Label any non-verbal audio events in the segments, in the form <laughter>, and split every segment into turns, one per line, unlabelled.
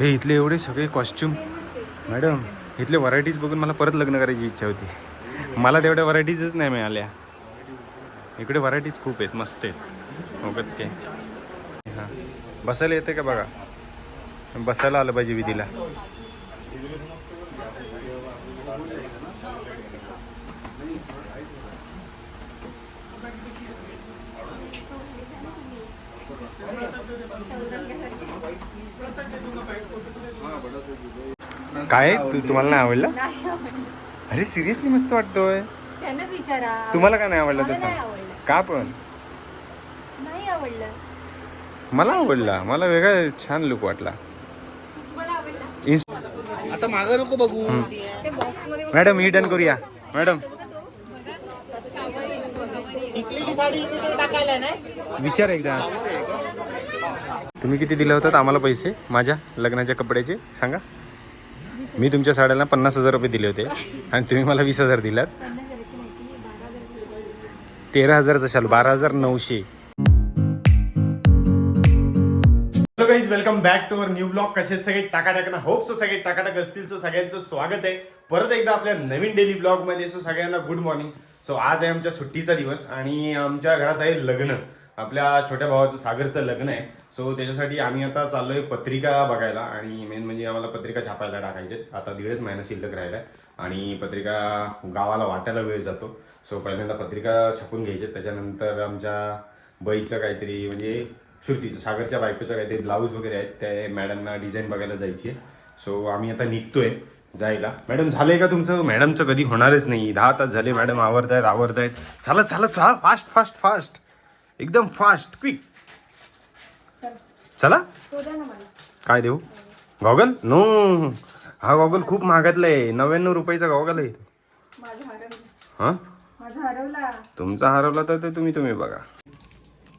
हे इथले एवढे सगळे कॉस्ट्युम मॅडम इथले व्हरायटीज बघून मला परत लग्न करायची इच्छा होती. मला तेवढ्या व्हरायटीजच नाही मिळाल्या. इकडे व्हरायटीज खूप आहेत मस्त आहेत. मगच काय. हां. बसायला येते का बघा? बसायला आलं पाहिजे विधीला. काय? तू तुम्हाला नाही आवडलं? अरे सिरियसली मस्त वाटतोय.
त्यांनाच विचारा.
तुम्हाला का नाही आवडलं तसं?
नाही आवडलं.
का पण?
नाही आवडलं.
मला आवडला. मला वेगळा छान लुक वाटला.
आता मागं नको बघू.
ते बॉक्समध्ये
मॅडम ही डन करूया. मॅडम.
टिकलेली साडी इकडे टाकायला नाही?
विचार एकदा. तुम्ही किती दिले होतात? आम्हाला पैसे. माझ्या लग्नाच्या कपड्याचे. सांगा. मी तुमच्या साड्याला पन्नास हजार रुपये दिले होते. आणि तुम्ही मला वीस हजार दिलात. तेरा हजारचा शाल. बारा हजार नऊशे. Hello guys welcome back to our new blog कसे सगळे टाकाटाक ना? होप सो सगळे टाकाटाक असतील. सो सगळ्यांचं स्वागत आहे. परत एकदा आपल्या नवीन डेली ब्लॉगमध्ये. सो सगळ्यांना गुड मॉर्निंग सो आज आहे आमच्या सुट्टीचा दिवस आणि आमच्या घरात आहे लग्न. आपल्या छोट्या भावाचं सागरचं लग्न आहे. सो त्याच्यासाठी आम्ही आता चाललोय पत्रिका बघायला आणि मेन म्हणजे आम्हाला पत्रिका छापायला टाकायचे आता दीडच महिना शिल्लक राहिलाय आणि पत्रिका गावाला वाटायला वेळ जातो. सो पहिल्यांदा पत्रिका छापून घ्यायचे त्याच्यानंतर आमच्या बाईचं काहीतरी म्हणजे श्रुतीचं सागरच्या बायकोचं काहीतरी ब्लाऊज वगैरे आहेत. ते मॅडमना डिझाईन बघायला जायची आहे सो आम्ही आता निघतोय जायला. मॅडम झालंय का तुमचं? मॅडमचं कधी होणारच नाही. दहा तास झाले मॅडम आवरतायत आवरतायत. चालत चालत चाल. फास्ट फास्ट फास्ट एकदम फास्ट क्विक. चला. काय देऊ? गॉगल? नो. हा गॉगल खूप महागातला आहे नव्याण्णव रुपयाचा गॉगल आहे. हां? तुमचा हरवला तर ते तुम्ही तुम्ही बघा.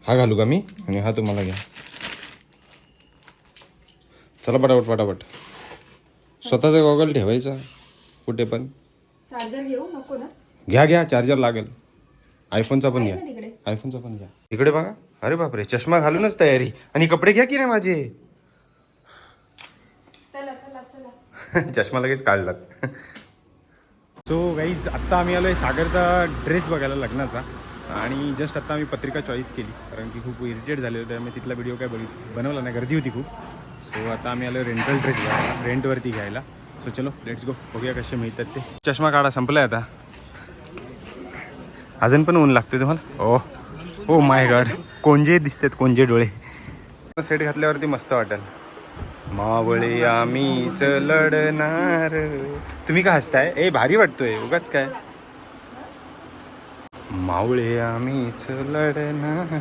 हा घालू का मी? आणि हा तुम्हाला घ्या. चला पटापट पटापट. स्वतःचा गॉगल ठेवायचा. कुठे पण.
चार्जर घेऊ? नको ना?
घ्या घ्या. चार्जर लागेल. आयफोनचा पण घ्या. आयफोनचा पण घ्या. इकडे बघा. अरे बापरे चष्मा घालूनच तयारी. आणि कपडे घ्या की नाही माझे.
चला चला चला. <laughs>
चष्मा लगेच काढलात सो गाईज आत्ता आम्ही आलो आहे सागरचा ड्रेस बघायला लग्नाचा. आणि जस्ट आत्ता आम्ही पत्रिका चॉईस केली. कारण की खूप इरिटेट झाले होते. आम्ही तिथला व्हिडिओ काय बघ बनवला नाही. गर्दी होती खूप. सो आता आम्ही आलो रेंटल ड्रेस घ्यायला रेंटवरती घ्यायला. सो चलो लेट्स गो बघूया कसे मिळतात ते. चष्मा काढा संपलाय आता. अजून पण ऊन लागते तुम्हाला? ओ ओ माय गॉड कोंजे दिसतात कोंजे डोळे. सेट घातल्यावरती मस्त वाटेल. मावळे आम्हीच लढणार. तुम्ही का हसताय? ए भारी वाटतोय उगाच काय? मावळे आम्हीच लढणार.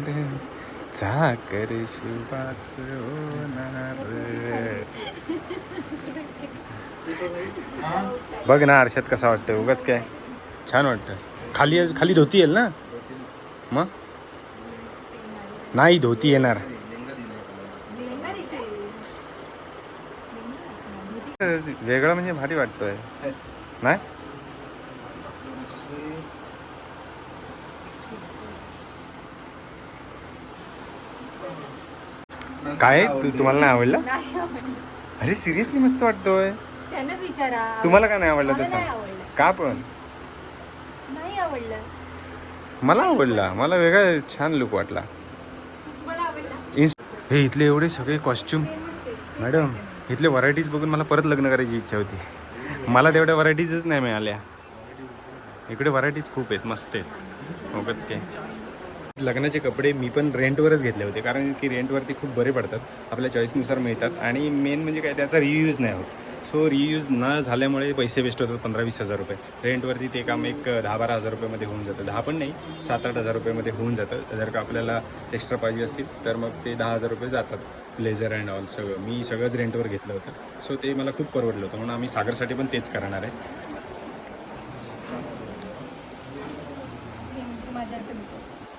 चाकर शिवाच होणार. बघ ना आरशात कसा वाटतोय उगाच काय? छान वाटतं खाली खाली धोती येईल ना? मग? नाही धोती येणार. वेगळं म्हणजे भारी वाटतोय. नाही? काय? तू तुम्हाला नाही आवडलं? अरे सिरियसली मस्त वाटतोय.
विचारा.
तुम्हाला का नाही आवडलं तसं? का पण?
नाही आवडलं.
मला आवडला. मला वेगळा छान लुक वाटला.
आवडला.
हे इथले एवढे सगळे कॉस्ट्युम मॅडम इथले व्हरायटीज बघून मला परत लग्न करायची इच्छा होती. मला तेवढ्या व्हरायटीजच नाही मिळाल्या. इकडे व्हरायटीज खूप आहेत मस्त आहेत. उगाच काय. लग्नाचे कपडे मी पण रेंटवरच घेतले होते कारण की रेंटवरती खूप बरे पडतात. आपल्या चॉईसनुसार मिळतात. आणि मेन म्हणजे काय त्याचा रियूज नाही होत. सो रियूज न झाल्यामुळे पैसे वेस्ट होतात पंधरा वीस हजार रुपये. रेंटवरती ते काम एक दहा बारा हजार रुपयामध्ये होऊन जातं. दहा पण नाही सात आठ हजार रुपयामध्ये होऊन जातं. जर का आपल्याला एक्स्ट्रा पाहिजे असतील तर मग ते दहा हजार रुपये जातात. ब्लेझर अँड ऑल सगळं. मी सगळंच रेंटवर घेतलं होतं. सो ते मला खूप परवडलं होतं. म्हणून आम्ही सागरसाठी पण तेच करणार आहे.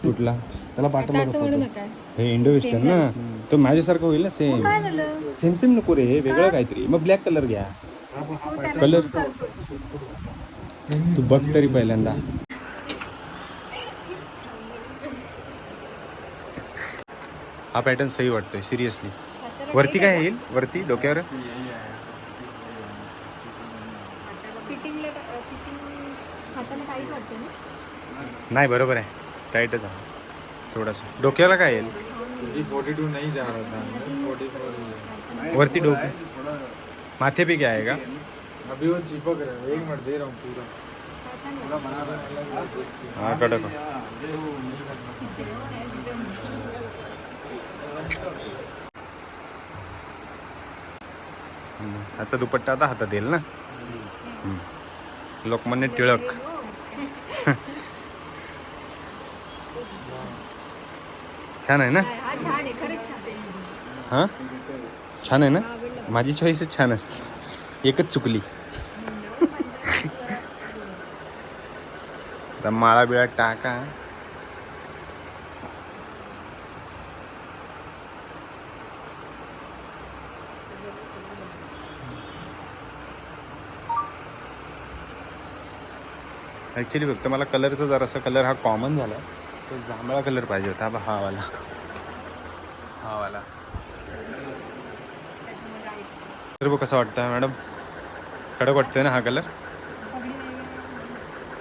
कुठला? त्याला
आता असं म्हणू नका.
हे इंडो वेस्टर्न ना? तो माझ्यासारखं होईल ना सेम
काय झालं?
सेम सेम नको रे हे वेगळं काहीतरी. मग ब्लॅक कलर घ्या. कलर तू. बघ तरी पहिल्यांदा. हा पॅटर्न सही वाटतोय सिरियसली वरती काय येईल? वरती डोक्यावर? नाही बरोबर आहे. टाईटच आहे. थोडंसं. डोक्याला काय येईल
फोर्टी टू नहीं जा रहा था फोर्टी फोर
वरती डोके. माथे पे क्या आएगा
अभी वो चिपक रहा है. एक मिनट दे रहा हूँ पूरा.
हा. कडक ह्याचा दुपट्टा आता हातात येईल ना? हम्म. लोकमान्य टिळक. छान आहे ना?
हा छान आहे.
हां? ना? माझी चॉईसच छान असते. एकच चुकली. आता माळा बिळा टाका. ॲक्च्युली फक्त मला कलरचा जरासा कलर हा कॉमन झाला तो जांभळा कलर पाहिजे होता हा हा वाला. हा वाला. तर बघ कसा वाटतं मॅडम? कडक वाटतंय ना हा कलर?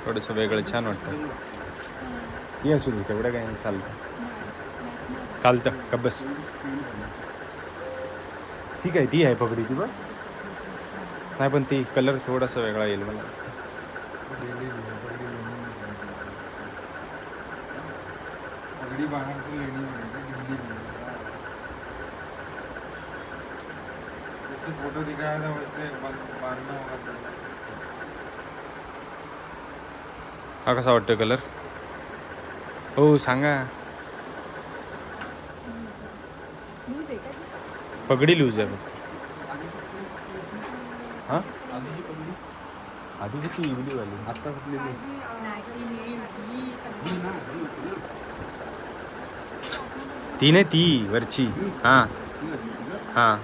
थोडंसं वेगळं छान वाटतं ये असू दे तेवढं काय चालतं. चालतं चालतं कब्बस ती काय ती आहे पगडी ती बघ. नाही पण ती कलर थोडासा वेगळा येईल मला.
पगड़ी बाहर से लेनी पड़ेगी हिंदी में जैसे फोटो दिखाया था वैसे
हा कसा वाटतोय कलर? हो सांगा.
लूज आहे का?
पगडी लूज आहे. हां? आधी किती इवली वाली?
आता कुठलेली
ती नाही ती वरची. हां. हां.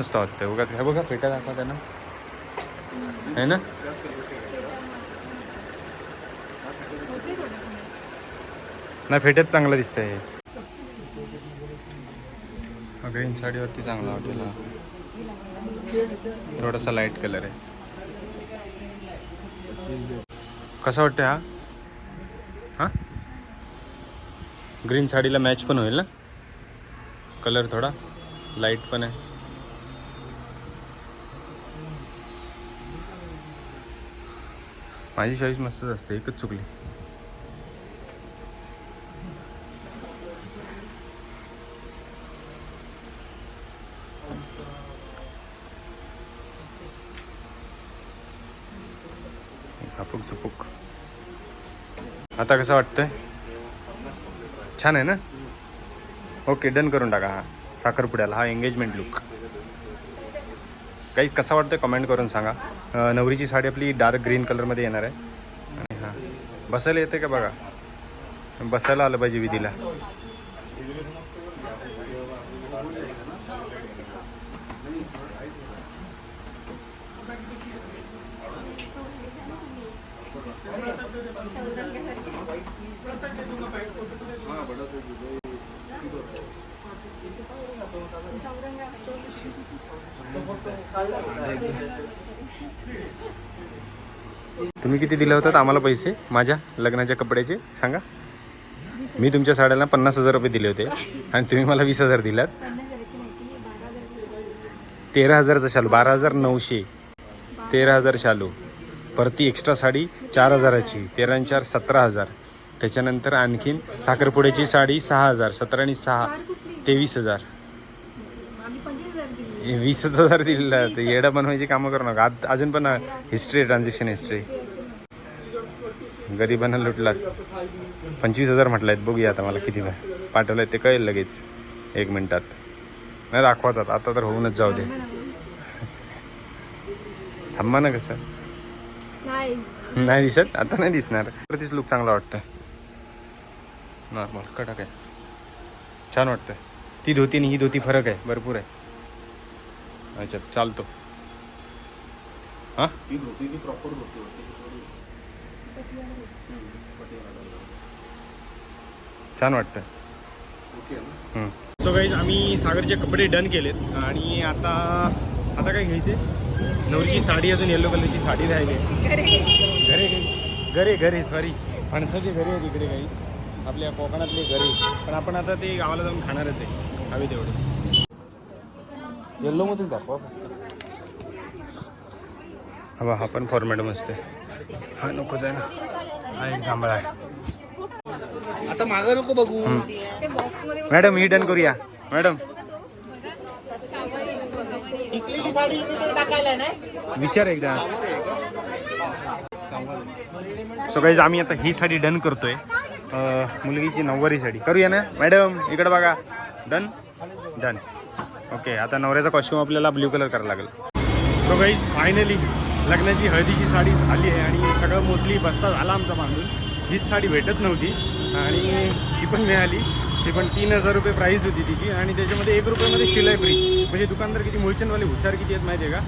मस्त वाटतंय. बघा हे बघा फेटा दाखवा त्यांना. आहे ना? नाही फेट्यात चांगलं दिसतंय हे. ग्रीन साडीवरती चांगला वाटेल थोडासा लाइट कलर आहे. कसा वाटतं हा? ग्रीन साडीला मॅच पण होईल ना? कलर थोडा. लाइट पण आहे. माझी चॉईस मस्तच असते एकच चुकली. सापूक सुपूक. आता कसं वाटतंय? छान आहे ना? ओके डन करून टाका हा. साखरपुड्याला हा एंगेजमेंट लुक काही कसा वाटतं कमेंट करून सांगा. नवरीची साडी आपली डार्क ग्रीन कलरमध्ये येणार आहे. आणि हां. बसायला येते का बघा? बसायला आलं पाहिजे विधीला. तुम्ही किती दिले होतात आम्हाला पैसे? माझ्या लग्नाच्या कपड्याचे? सांगा. मी तुमच्या साड्याला पन्नास हजार रुपये दिले होते आणि तुम्ही मला वीस हजार दिलात. तेरा हजारचा शालू. बारा हजार नऊशे. तेरा हजार शालू. परती एक्स्ट्रा साडी चार हजाराची. तेरा चार सतरा हजार. त्याच्यानंतर आणखीन साखरपुड्याची साडी सहा हजार सतरा आणि सहा तेवीस हजार. वीस हजार दिलेला ते येडा बनवायची कामं करू नका. आज अजून पण हिस्ट्री ट्रान्झॅक्शन हिस्ट्री गरिबांना लुटलात. पंचवीस हजार म्हटलं बघूया आता मला किती पाठवलं ते कळेल लगेच. एक मिनिटात. नाही दाखवाच आता. तर होऊनच जाऊ दे. थांबा ना कसं?
नाही.
नाही दिसत? आता नाही दिसणार. तीच लुक चांगला वाटतं नॉर्मल कडक आहे. छान वाटतं ती धोती आणि ही धोती फरक आहे भरपूर आहे. अच्छा चालतो. हां? छान वाटतं. सो गाईज आम्ही सागरचे कपडे डन केलेत आणि आता आता काय घ्यायचे? नवरीची साडी अजून येलो कलरची साडी राहिली आहे. घरे घरे. घरे सॉरी फणसाचे घरे आहेत इकडे काही आपल्या कोकणातली घरी. पण आपण आता ते गावाला जाऊन खाणारच आहे. हवी तेवढे.
येल्लो मध्येच दाखवा.
हवा हा पण फॉर्मॅट मस्त आहे. हा नकोच आहे ना. हा एक जांभळा आहे.
आता मागं नको बघू.
मॅडम ही डन करूया. मॅडम. विचार एकदा. सो गाईज आम्ही आता ही साडी डन करतोय. मुलगीची नऊवारी साडी. करूया ना? मॅडम इकडे बघा. डन डन ओके आता नवऱ्याचा कॉस्ट्युम आपल्याला ब्ल्यू कलर करायला लागेल. सो गाईज फायनली लग्नाची हळदीची साडी झाली आहे आणि सगळं मोस्टली बसता झाला आमचा बांधून. हीच साडी भेटत नव्हती आणि ती पण मिळाली. ती पण तीन हजार रुपये प्राईस होती तिची आणि त्याच्यामध्ये एक रुपयामध्ये शिलाई फ्री म्हणजे दुकानदार किती मुळचंदवाले हुशार किती आहेत माहिती आहे का?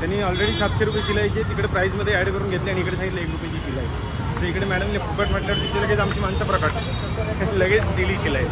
त्यांनी ऑलरेडी सातशे रुपये शिलाईचे तिकडे प्राईसमध्ये ॲड करून घेतले आणि इकडे सांगितलं एक रुपयाची शिलाई. तर इकडे मॅडमने फुकट म्हटल्यावर तिथे लगेच आमची माणसं प्रकट. लगेच दिली शिलाई.